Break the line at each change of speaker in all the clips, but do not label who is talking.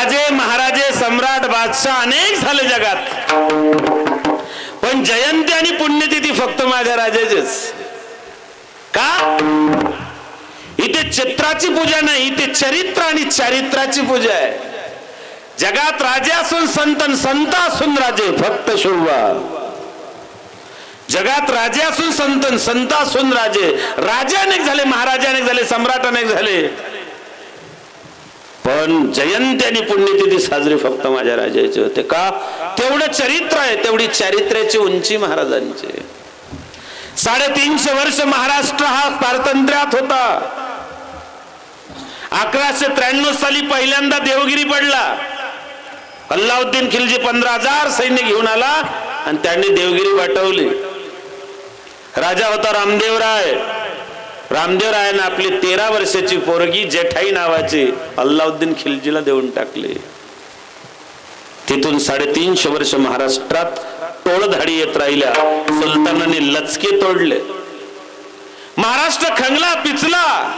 राजे महाराजे सम्राट बादशाह अनेक झाले जगात. पण जयंती आणि पुण्यतिथी फक्त माझ्या राजाचेच. का? इथे चित्राची पूजा नाही इथे चरित्र आणि चारित्राची पूजा आहे. जगात राजे असून संतन संत असून राजे फक्त शोभा. जगात राजे असून संतन संत असून राजे. राजे अनेक झाले महाराजे अनेक झाले सम्राट अनेक झाले. पण जयंती आणि पुण्यतिथी साजरी फक्त माझ्या राजाचे होते. का? तेवढं चरित्र आहे तेवढी चारित्र्याची उंची महाराजांची. साडेतीनशे वर्ष महाराष्ट्र हा पारतंत्र्यात होता. अकराशे त्र्याण्णव साली पहिल्यांदा देवगिरी पडला. अल्लाउद्दीन खिलजी पंधरा हजार सैन्य घेऊन आला आणि त्यांनी देवगिरी वाटवली. राजा होता रामदेवराय रामदेवरायानं आपली तेरा वर्षाची पोरगी जेठाई नावाची अल्लाउद्दीन खिलजीला देऊन टाकली. तिथून साडेतीनशे वर्ष महाराष्ट्रात टोळधाडी येत राहिल्या. सुलतानाने लचके तोडले. महाराष्ट्र खंगला पिचला.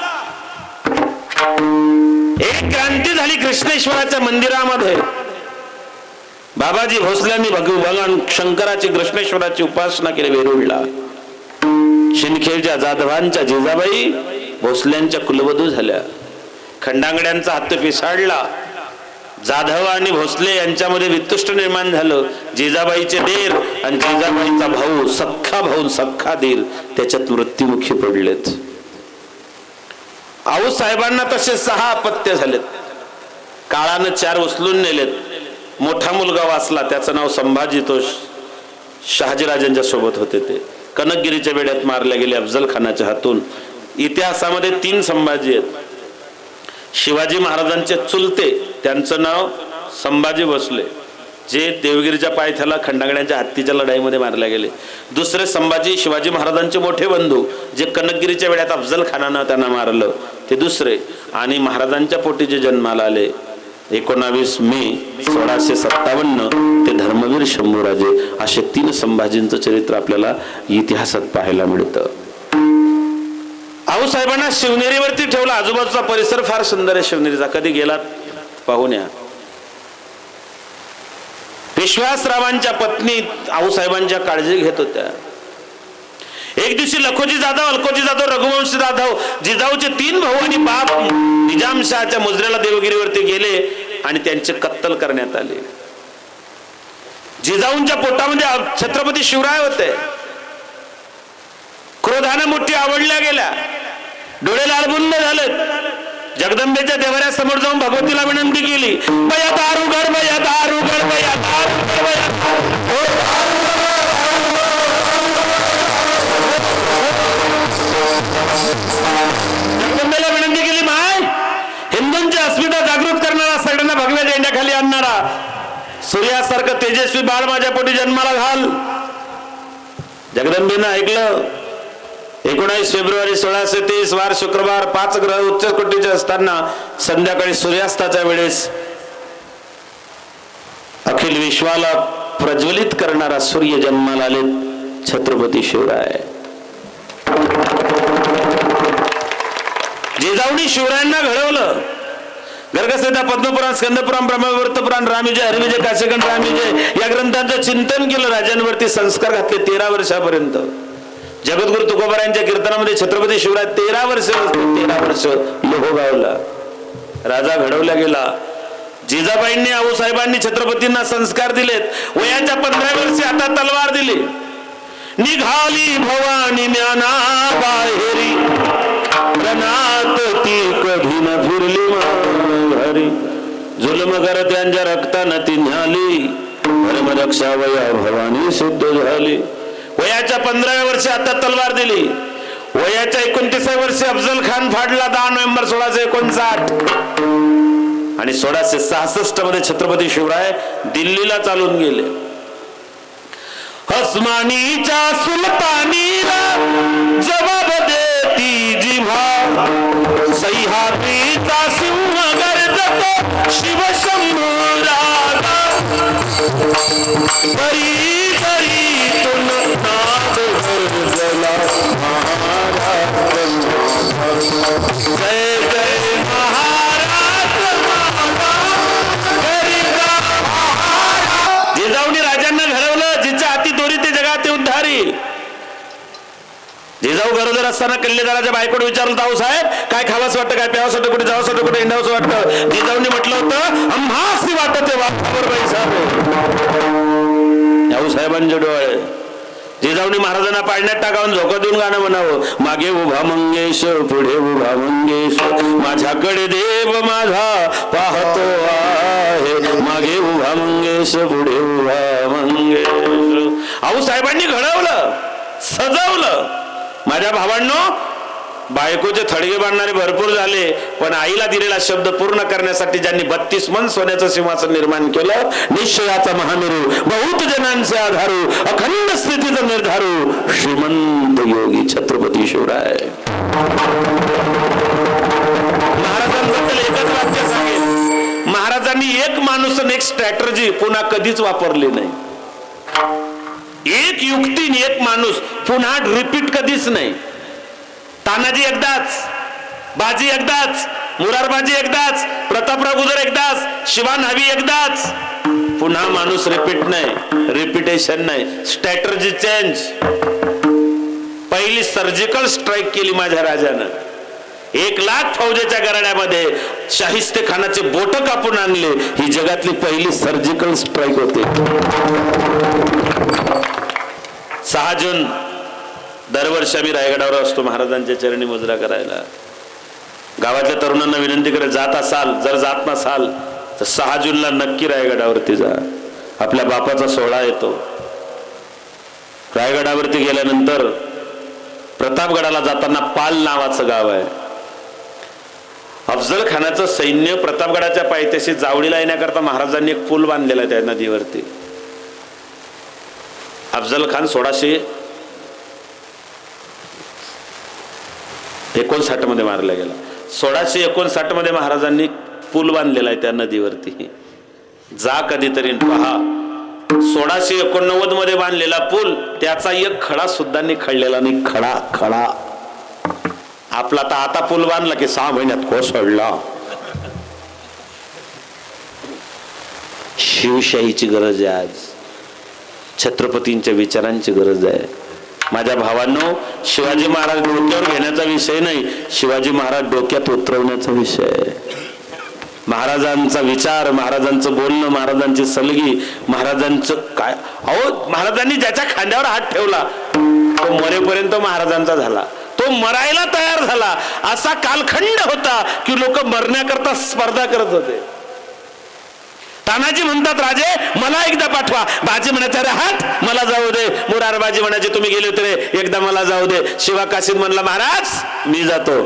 एक क्रांती झाली कृष्णेश्वराच्या मंदिरामध्ये. बाबाजी भोसल्यांनी भगवान शंकराची कृष्णेश्वराची उपासना केली वेरुळला. शिंदखेडच्या जाधवांच्या जिजाबाई भोसल्यांच्या कुलवधू झाल्या. खंडांगड्यांचा हात पिसाडला. जाधव आणि भोसले यांच्यामध्ये वितुष्ट निर्माण झालं. जिजाबाईचे देर आणि जिजाबाईचा भाऊ सख्खा भाऊ सख्खा देर त्याच्यात मृत्युमुखी पडलेत. आऊ साहेबांना तसे सहा अपत्य झालेत. काळानं चार उचलून नेलेत. मोठा मुलगा वाचला त्याचं नाव संभाजी तो शहाजीराजांच्या सोबत होते ते. कनकगिरीच्या वेड्यात मारल्या गेले अफजल खानाच्या हातून. इतिहासामध्ये तीन संभाजी आहेत. शिवाजी महाराजांचे चुलते त्यांचं नाव संभाजी भोसले जे देवगिरीच्या पायथ्याला खंडागण्याच्या हत्तीच्या लढाईमध्ये मारले गेले. दुसरे संभाजी शिवाजी महाराजांचे मोठे बंधू जे कनकगिरीच्या वेळात अफजल खानानं त्यांना मारलं. ते दुसरे आणि महाराजांच्या पोटी जे जन्माला आले. एकोणावीस मे सोळाशे सत्तावन्न ते धर्मवीर शंभूराजे असे तीन संभाजींचं चरित्र आपल्याला इतिहासात पाहायला मिळतं. आऊ साहेबांना शिवनेरीवरती ठेवला आजूबाजूचा परिसर फार सुंदर आहे. शिवनेरीचा कधी गेलात? पाहून या. विश्वासरावांच्या पत्नी आऊसाहेबांच्या काळजी घेत होत्या. एक दिवशी लखोजी जाधव अलकोजी जाधव रघुवंशी जाधव जिजाऊचे तीन भाऊ आणि बाप निजामशहाच्या मुजऱ्याला देवगिरीवरती गेले. आणि त्यांचे कत्तल करण्यात आले. जिजाऊंच्या पोटामध्ये छत्रपती शिवराय होते. क्रोधानं मोठी आवडल्या गेल्या. डोळे लालबुंद झालेत. जगदंबेच्या देवाऱ्यासमोर जाऊन भगवतीला विनंती केली. बया दारू घर बया दारू घर बया दारू घर बया आणणारा सूर्यासारखं तेजस्वी बाळ माझ्या पोटी जन्माला घाल. जगदंबेनं ऐकलं. एकोणावीस फेब्रुवारी सोळाशे तीस वार शुक्रवार पाच ग्रह उच्च कोटीचे असताना संध्याकाळी सूर्यास्ताच्या वेळेस अखिल विश्वाला प्रज्वलित करणारा सूर्य जन्माला आले छत्रपती शिवराय. जिजाऊनी शिवरायांना घडवलं. गर्गसंहिता पद्मपुराण स्कंदपुराण ब्रह्मवर्तपुराण रामविजय हरिविजय काशीखंड रामविजय या ग्रंथांचं चिंतन केलं राजांवरती संस्कार घातले तेरा वर्षापर्यंत. जगद्गुरु तुकोबारांच्या कीर्तनामध्ये छत्रपती शिवराय तेरा वर्ष तेरा वर्ष लोहगावला राजा घडवला गेला. जिजाबाईंनी आऊसाहेबांनी छत्रपतींना संस्कार दिलेत. वयाच्या पंधरा वर्षी आता तलवार दिली. निघाली भवानी ज्ञाना बाहेरी. रणात ती कधी न फिरली मारी जुलम करत त्यांच्या रक्तानं ती न्याली. धर्मरक्षा वया भवानी सिद्ध झाली. वयाच्या पंधराव्या वर्षी आता तलवार दिली. वयाच्या एकोणतीसाव्या वर्षी अफजल खान फाडला दहा नोव्हेंबर सोळाशे एकोणसाठ. आणि सोळाशे सहासष्टमध्ये छत्रपती शिवराय दिल्लीला चालून गेले. हसमानीच्या सुलतानीला जबाब देती जिव्हा. सह्याद्रीचा सिंह गर्जतो शिवशंभूराला बरी बरी. गरोदर असताना कल्लेदाराच्या बायकोड विचारलं ताऊ साहेब काय खावास वाटतं काय प्यावंस वाटतं कुठे जावंस वाटतं कुठे हिंडावस वाटतं? जिजाऊनी म्हटलं होतं आम्हासी वाटत ते वाघावर बाई साहेब. साहेबांचे डोळे. जिजाऊनी महाराजांना पाळण्यात टाकावून झोका देऊन गाणं म्हणावं. मागे उभा मंगेश पुढे उभा मंगेश माझ्याकडे देव माझा पाहतो आहे. मागे उभा मंगेश पुढे उभा मंगेश आऊ साहेबांनी घडवलं सजवलं. माझ्या भावांनो बायकोचे थडगे बांधणारे भरपूर झाले पण आईला दिलेला शब्द पूर्ण करण्यासाठी ज्यांनी बत्तीस मन सोन्याचं सिंहासन निर्माण केलं निश्चयाचा महामेरू बहुत जनांचे आधारू अखंड स्थितीचं निर्धारू श्रीमंत योगी छत्रपती शिवराय. एकच वाक्य सांगेल महाराजांनी एक माणूस एक स्ट्रॅटर्जी पुन्हा कधीच वापरली नाही. एक युक्तीने एक माणूस पुन्हा रिपीट कधीच नाही. तानाजी एकदाच बाजी एकदाच मुरारबाजी एकदाच प्रतापराव गुजर एकदाच शिवा न्हावी एकदाच. पुन्हा माणूस रिपीट नाही रिपिटेशन नाही. स्ट्रॅटर्जी चेंज पहिली सर्जिकल स्ट्राईक केली माझ्या राजानं. एक लाख फौजेच्या गराड्यामध्ये शाहिस्ते खानाचे बोट कापून आणले. ही जगातली पहिली सर्जिकल स्ट्राईक होते. सहा जून दरवर्षी आम्ही रायगडावर असतो महाराजांच्या चरणी मुजरा करायला. गावातल्या तरुणांना विनंती करत जात असाल जर जात नसाल तर सहा जूनला नक्की रायगडावरती जा. आपल्या बापाचा सोहळा येतो. रायगडावरती गेल्यानंतर प्रतापगडाला जाताना पाल नावाचं गाव आहे. अफजल खानाचं सैन्य प्रतापगडाच्या पायथ्याशी जावळीला येण्याकरता महाराजांनी एक पूल बांधलेला आहे त्या नदीवरती. अफजल खान सोळाशे एकोणसाठमध्ये मारला गेला सोळाशे एकोणसाठमध्ये महाराजांनी पूल बांधलेला आहे त्या नदीवरती. जा कधीतरी पहा. सोळाशे एकोणनव्वदमध्ये बांधलेला पूल त्याचा एक खडा सुद्धा निखळलेला नाही. खडा खडा. आपला तर आता पूल बांधला की सहा महिन्यात कोसळला. शिवशाहीची गरज आहे आज. छत्रपतींच्या विचारांची गरज आहे. माझ्या भावांनो शिवाजी महाराज डोक्यावर घेण्याचा विषय नाही शिवाजी महाराज डोक्यात उतरवण्याचा विषय आहे. महाराजांचा विचार महाराजांचं बोलणं महाराजांची सलगी महाराजांचं काय? अहो महाराजांनी ज्याच्या खांद्यावर हात ठेवला तो मरेपर्यंत महाराजांचा झाला. तो मरायला तयार झाला. असा कालखंड होता की लोक मरण्याकरता स्पर्धा करत होते. तानाजी म्हणतात राजे मला एकदा पाठवा. बाजी म्हणायचे अरे हात मला जाऊ दे. मुरार बाजी म्हणायचे तुम्ही गेले होते रे एकदा मला जाऊ दे. शिवा काशीद म्हणला महाराज मी जातो.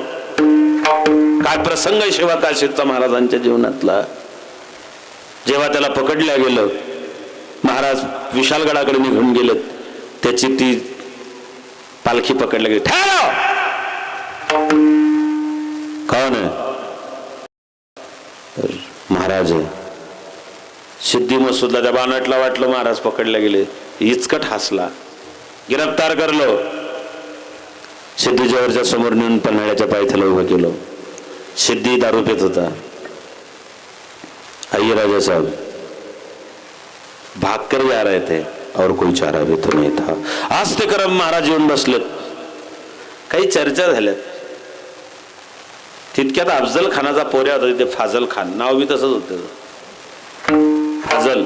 काय प्रसंग आहे शिवा काशीदचा महाराजांच्या जीवनातला? जेव्हा त्याला पकडल्या गेलं महाराज विशालगडाकडे निघून गेलेत. त्याची ती पालखी पकडल्या गेली. ठेव कोण? महाराज आहे. सिद्धी मसूदला त्या बानटला वाटलं महाराज पकडले गेले. इचकट हसला. गिरफ्तार करलो. सिद्धीजवळच्या समोर नेऊन पन्हाळ्याच्या पायथ्याला उभं केलं. सिद्धी दारू पेत होता. आइए राजा साहब भाग कर जा रहे थे और कोई चारा भी तो नहीं था. आज ते करम महाराज येऊन बसलेत. काही चर्चा झाल्यात. तितक्यात अफजल खानाचा पोऱ्या होता तिथे फाजल खान नाव बी तसंच होतं. फाजल.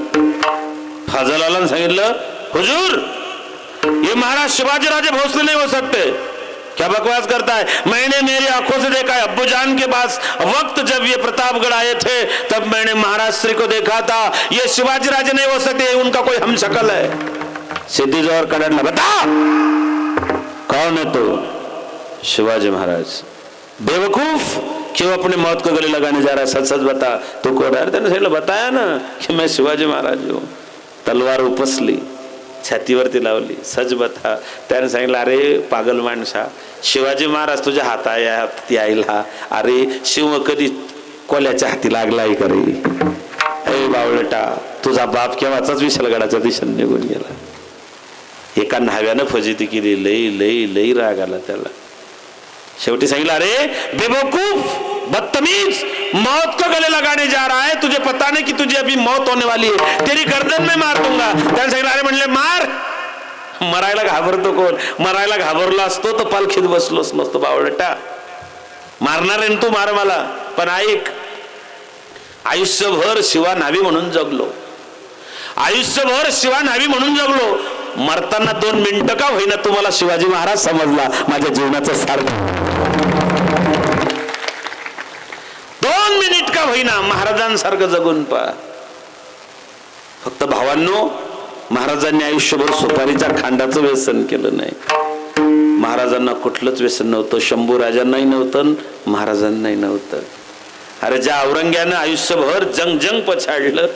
फाजलाला सांगितलं हुजूर ये महाराज शिवाजी राजे भोसले नहीं हो सकते। क्या बकवास करता है मैंने मेरी आंखों से देखा है। अब्बू जान के पास वक्त जब ये प्रतापगढ़ आए थे तब मैंने महाराज श्री को देखा था। ये शिवाजी राजे नहीं हो सकते उनका कोई हम शकल है। सिद्धि जोर कड़ना बता! कौन है तू तो? शिवाजी महाराज। बेवकूफ? क्यों अपने मौत को गले लगाने जा रहा है सच सच बता तू को डर त्याने सांगितलं बताया ना कि मैं शिवाजी महाराज हूँ तलवार उपसली छातीवरती लावली सच बता त्याने सांगितलं अरे पागल माणसा शिवाजी महाराज तुझ्या हाता यायला अरे शिव कधी कोल्याच्या हाती लागलाय का रे अरे बावळटा तुझा बाप केव्हाचाच विशालगडाच्या दिशेने निघून गेला एका न्हाव्यानं फजिती केली लई लई लई राग आला त्याला शेवटी सांगितलं अरे बेबकूफ बदतमीज मौत को गले लगाने जा रहा है? तुझे पता नहीं कि तुझे अभी मौत होने वाली है। तेरी गर्दन में मार दूंगा। त्याने सांगितलं अरे म्हणले मार। मरायला घाबरतो कोण? मरायला घाबरलो असतो तर पालखीत बसलोच नसतो बावडटा मारणार आहे तू मार मला. पण ऐक आयुष्यभर शिवा न्हावी म्हणून जगलो. आयुष्यभर शिवा न्हावी म्हणून जगलो. मरताना दोन मिनिटं का होईना तुम्हाला शिवाजी महाराज समजला. माझ्या जीवनाचं सार्थ दोन मिनिट का होईना महाराजांसारखं जगून पा फक्त भावांनो महाराजांनी आयुष्यभर सुपारीच्या खांडाचं व्यसन केलं नाही. महाराजांना कुठलंच व्यसन नव्हतं शंभू राजांनाही नव्हतं महाराजांनाही नव्हतं. अरे ज्या औरंग्यानं आयुष्यभर जंग जंग पछाडलं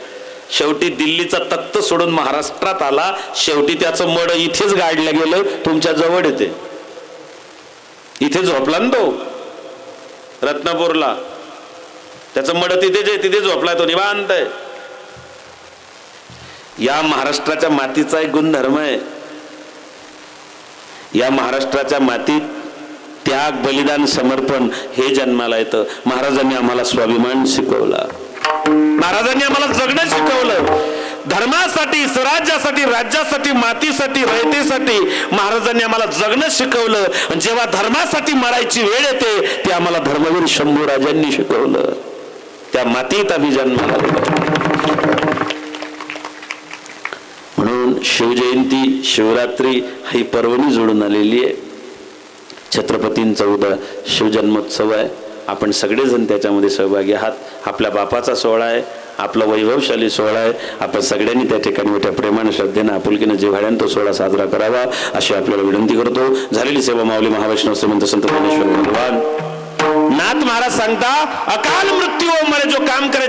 शेवटी दिल्लीचा तख्त सोडून महाराष्ट्रात आला शेवटी त्याचं मड इथेच गाडलं गेलं तुमच्या जवळ येते. इथे झोपला ना तो रत्नापूरला. त्याचं मड तिथेच आहे तिथे झोपलाय तो निवांत आहे. या महाराष्ट्राच्या मातीचा एक गुणधर्म आहे. या महाराष्ट्राच्या मातीत त्याग बलिदान समर्पण हे जन्माला येतं. महाराजांनी आम्हाला स्वाभिमान शिकवला. महाराजांनी आम्हाला जगणं शिकवलं. धर्मासाठी स्वराज्यासाठी राज्यासाठी मातीसाठी रयतेसाठी महाराजांनी आम्हाला जगणं शिकवलं. जेव्हा धर्मासाठी मरायची वेळ येते ते आम्हाला धर्मवीर शंभू राजांनी शिकवलं. त्या मातीत आम्ही जन्माला म्हणून शिवजयंती शिवरात्री ही पर्वणी जोडून आलेली आहे. छत्रपतींचा चौदा शिवजन्मोत्सव आहे. आपण सगळेजण त्याच्यामध्ये सहभागी आहात. आपल्या बापाचा सोहळा आहे. आपला वैभवशाली सोहळा आहे. आपण सगळ्यांनी त्या ठिकाणी मोठ्या प्रेमाने श्रद्धेनं आपुलकीनं जिव्हाड्यानं तो सोहळा साजरा करावा अशी आपल्याला विनंती करतो. झालेली सेवा माऊली महावैष्णव श्रीमंत संत ज्ञानेश्वर भगवान. नाथ महाराज सांगता अकाल मृत्यू मला जो काम करे